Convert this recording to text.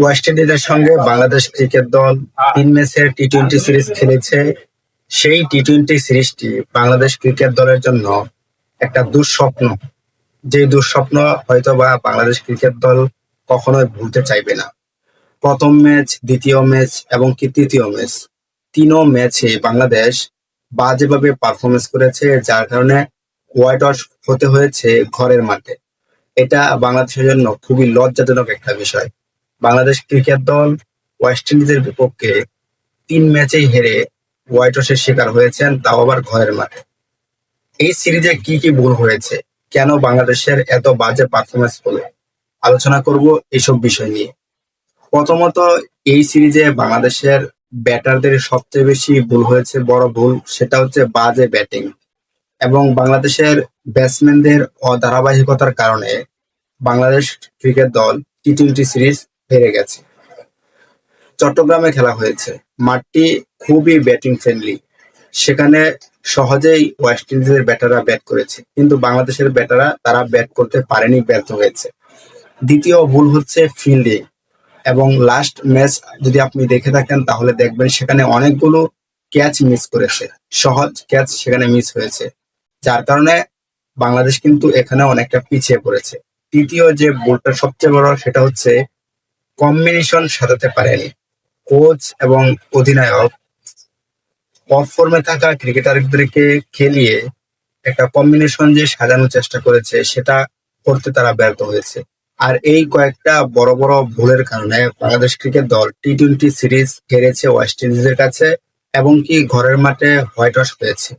West ইন্ডিজের সঙ্গে Bangladesh cricket দল তিন ম্যাচের টি টোয়েন্টি সিরিজ খেলেছে। সেই টি টোয়েন্টি সিরিজটি বাংলাদেশ ক্রিকেট দলের জন্য একটা দুঃস্বপ্ন। যে দুঃস্বপ্ন হয়তো বা বাংলাদেশ ক্রিকেট দল কখনোই ভুলতে চাইবে না। প্রথম ম্যাচ, দ্বিতীয় ম্যাচ এবং কি তৃতীয় ম্যাচ। তিনও ম্যাচে বাংলাদেশ বাজেভাবে পারফরমেন্স করেছে, যার কারণে হোয়াইট ওয়াশ হতে হয়েছে ঘরের মাঠে। এটা বাংলাদেশের জন্য খুবই লজ্জাজনক একটা বিষয়। বাংলাদেশ ক্রিকেট দল ওয়েস্ট ইন্ডিজের বিপক্ষে তিন ম্যাচেই হেরে হোয়াইট ওয়াশের শিকার হয়েছেন তাও আবার ঘরের মাঠে। এই সিরিজে কি কি ভুল হয়েছে? কেন বাংলাদেশের এত বাজে পারফরমেন্স হলো আলোচনা করব এইসব বিষয় নিয়ে। প্রথমত, এই সিরিজে বাংলাদেশের ব্যাটারদের সবচেয়ে বেশি ভুল হয়েছে, বড় ভুল, সেটা হচ্ছে বাজে ব্যাটিং। এবং বাংলাদেশের ব্যাটসম্যানদের অধারাবাহিকতার কারণে বাংলাদেশ ক্রিকেট দল টি টোয়েন্টি সিরিজ হেরে গেছে। চট্টগ্রামে খেলা হয়েছে। মাঠটি খুবই ব্যাটিং ফ্রেন্ডলি সেখানে সহজেই ওয়েস্ট ইন্ডিজের ব্যাটাররা ব্যাট করেছে। কিন্তু বাংলাদেশের ব্যাটাররা তারা ব্যাট করতে পারেনি, ব্যর্থ হয়েছে। দ্বিতীয় ভুল হচ্ছে ফিল্ডিং এবং লাস্ট ম্যাচ যদি আপনি দেখে থাকেন, তাহলে দেখবেন সেখানে অনেকগুলো ক্যাচ মিস করেছে। সহজ ক্যাচ সেখানে মিস হয়েছে। যার কারণে বাংলাদেশ কিন্তু এখানে অনেকটা পিছিয়ে পড়েছে। তৃতীয় যে ভুলটা সবচেয়ে বড়, সেটা হচ্ছে কম্বিনেশন সাজাতে পারেন কোচ এবং অধিনায়ক। অফ ফর্মে থাকা ক্রিকেটারদেরকে খেলিয়ে একটা কম্বিনেশন যে সাজানোর চেষ্টা করেছে, সেটা করতে তারা ব্যর্থ হয়েছে। আর এই কয়েকটা বড় বড় ভুলের কারণে বাংলাদেশ ক্রিকেট দল টি টোয়েন্টি সিরিজ হেরেছে ওয়েস্ট ইন্ডিজের কাছে এবং কি ঘরের মাঠে হোয়াইট ওয়াশ হয়েছে।